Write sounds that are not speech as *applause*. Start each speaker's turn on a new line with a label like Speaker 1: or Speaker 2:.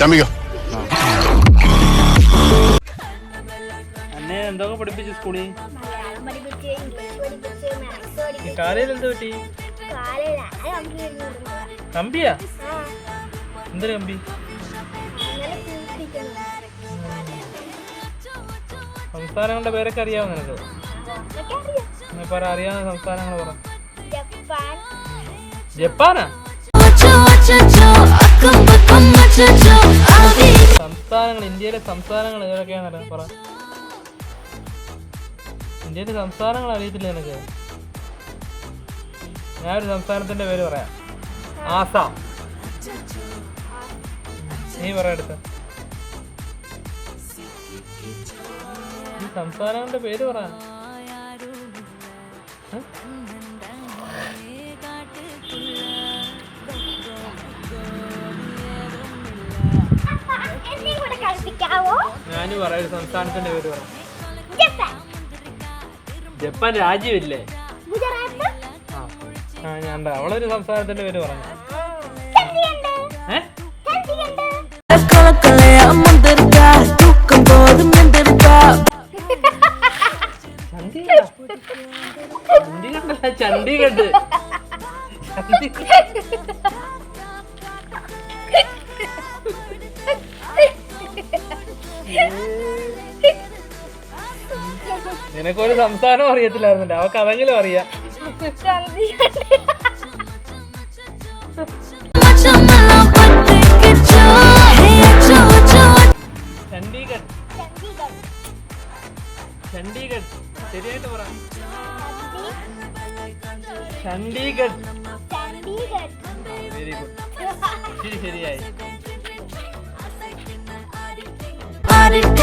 Speaker 1: ആരംഭിക്കോ
Speaker 2: അന്നേ എന്തൊക്കെ പഠിപ്പിച്ചു സ്കൂളിൽ? കാലയിൽ എന്ത് പറ്റി? കമ്പിയാ? എന്തൊരു കമ്പി? സംസ്ഥാനങ്ങളുടെ പേരൊക്കെ അറിയാമോ നിനക്ക്? പറ അറിയാവുന്ന സംസ്ഥാനങ്ങൾ പറ.
Speaker 3: ജപ്പാൻ.
Speaker 2: ജപ്പാനാ? സംസ്ഥാനങ്ങൾ ഇന്ത്യയിലെ സംസ്ഥാനങ്ങൾ ഏതൊക്കെയാണെന്ന് പറ. ഇന്ത്യയിലെ സംസ്ഥാനങ്ങൾ അറിയത്തില്ല ഞാൻ ഒരു സംസ്ഥാനത്തിന്റെ പേര് പറയാം. ആസാം. നീ പറ അടുത്ത. ഈ സംസ്ഥാനങ്ങളുടെ പേര് പറ. ഇനി
Speaker 3: എന്നെ കൂടെ കളിപ്പിക്കാവോ
Speaker 2: ഞാനും പറയാം ഒരു സംസ്ഥാനത്തിന്റെ പേര് പറ
Speaker 3: ജപ്പാൻ.
Speaker 2: ജപ്പാൻ രാജ്യമില്ലേ?
Speaker 3: ഗുജറാത്ത്.
Speaker 2: ആ ഞാൻ. അവളൊരു സംസ്ഥാനത്തിന്റെ പേര് പറഞ്ഞു
Speaker 3: ചണ്ഡീഗഡ്. ചണ്ഡീഗഡ്. *laughs*
Speaker 2: നിനക്കൊരു സംസ്ഥാനം അറിയത്തില്ലായിരുന്നില്ല. അവക്ക് അതെങ്കിലും അറിയാം.
Speaker 3: ചണ്ഡീഗഡ്.
Speaker 2: ചണ്ഡീഗഡ്. ശരിയായിട്ട് പറ. ചണ്ഡീഗഡ്. വെരി ഗുഡ് ശരി ശരിയായി.
Speaker 4: started